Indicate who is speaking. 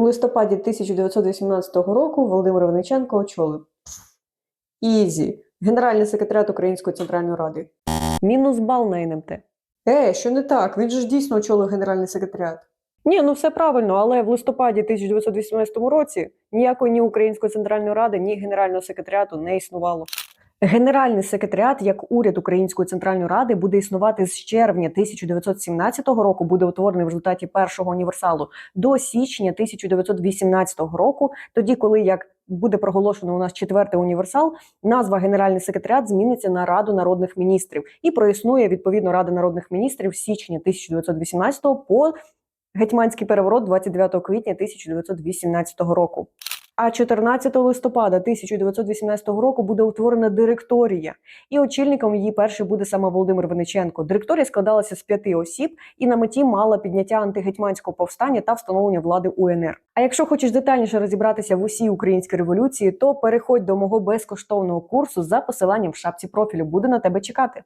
Speaker 1: У листопаді 1918 року Володимир Винниченко очолив Ізі, Генеральний секретаріат Української центральної ради.
Speaker 2: Мінус бал на НМТ.
Speaker 1: Е, що не так? Він же ж дійсно очолив Генеральний секретаріат.
Speaker 2: Ні, ну все правильно, але в листопаді 1918 році ніякої ні Української центральної ради, ні генерального секретаріату не існувало. Генеральний секретаріат як уряд Української центральної ради буде існувати з червня 1917 року, буде утворений в результаті першого універсалу до січня 1918 року. Тоді, коли як буде проголошено у нас четвертий універсал, назва Генеральний секретаріат зміниться на Раду народних міністрів і проіснує відповідно Рада народних міністрів з січня 1918 по гетьманський переворот 29 квітня 1918 року. А 14 листопада 1918 року буде утворена директорія, і очільником її перший буде саме Володимир Винниченко. Директорія складалася з п'яти осіб і на меті мала підняття антигетьманського повстання та встановлення влади УНР. А якщо хочеш детальніше розібратися в усій українській революції, то переходь до мого безкоштовного курсу за посиланням в шапці профілю. Буде на тебе чекати.